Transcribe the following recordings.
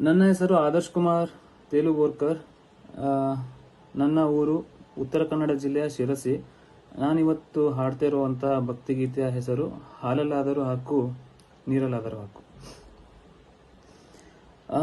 ನನ್ನ ಹೆಸರು ಆದರ್ಶ್ ಕುಮಾರ್ ತೇಲುಗೋರ್ಕರ್. ನನ್ನ ಊರು ಉತ್ತರ ಕನ್ನಡ ಜಿಲ್ಲೆಯ ಶಿರಸಿ. ನಾನಿವತ್ತು ಹಾಡ್ತಾ ಇರುವಂಥ ಭಕ್ತಿಗೀತೆಯ ಹೆಸರು ಹಾಲಲ್ಲಾದರೂ ಹಾಕು ನೀರಲ್ಲಾದರೂ ಹಾಕು. ಆ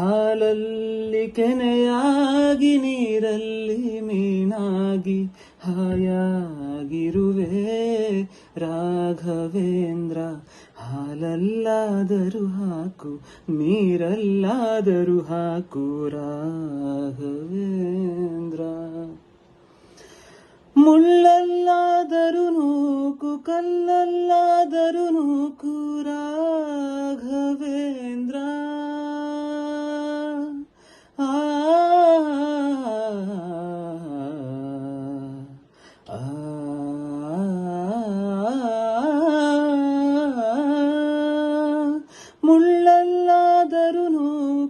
ಹಾಲಲ್ಲಿ ಕೆನೆಯಾಗಿ ನೀರಲ್ಲಿ ಮೀನಾಗಿ ಹಾಯಾಗಿರುವೆ ರಾಘವೇಂದ್ರ. ಹಾಲಲ್ಲಾದರೂ ಹಾಕು ನೀರಲ್ಲಾದರೂ ಹಾಕು ರಾಘವೇಂದ್ರ. ಮುಳ್ಳಲ್ಲಾದರೂ ನೂಕು ಕಲ್ಲಲ್ಲಾದರೂ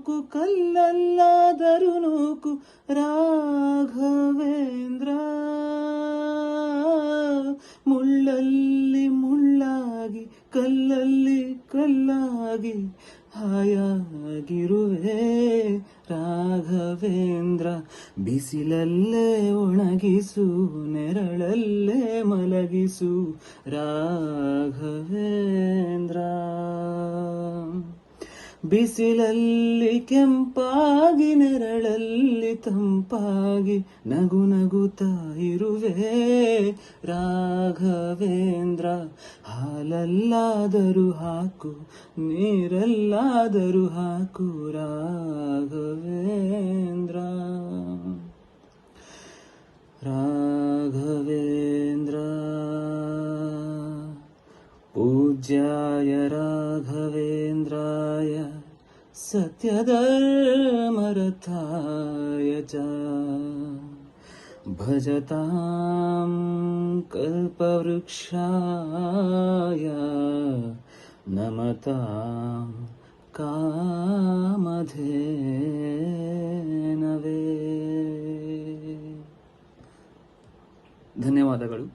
ನೂಕು ಕಲ್ಲಲ್ಲಾದರೂ ನೂಕು ರಾಘವೇಂದ್ರ. ಮುಳ್ಳಲ್ಲಿ ಮುಳ್ಳಾಗಿ, ಕಲ್ಲಲ್ಲಿ ಕಲ್ಲಾಗಿ ಹಾಯಾಗಿರುವೆ ರಾಘವೇಂದ್ರ. ಬಿಸಿಲಲ್ಲೇ ಒಣಗಿಸು, ನೆರಳಲ್ಲೇ ಮಲಗಿಸು ರಾಘವೇಂದ್ರ. ಬಿಸಿಲಲ್ಲಿ ಕೆಂಪಾಗಿ ನೆರಳಲ್ಲಿ ತಂಪಾಗಿ ನಗು ನಗುತ್ತಾ ಇರುವೆ. ರಾಘವೇಂದ್ರ ಹಾಲಲ್ಲಾದರೂ ಹಾಕು ನೀರಲ್ಲಾದರೂ ಹಾಕು ರಾಘವೇಂದ್ರ पूज्याय राघवेन्द्राय सत्यधर्मरथाय च भजतां कल्पवृक्षाय नमतां कामधेनवे ಧನ್ಯವಾದಗಳು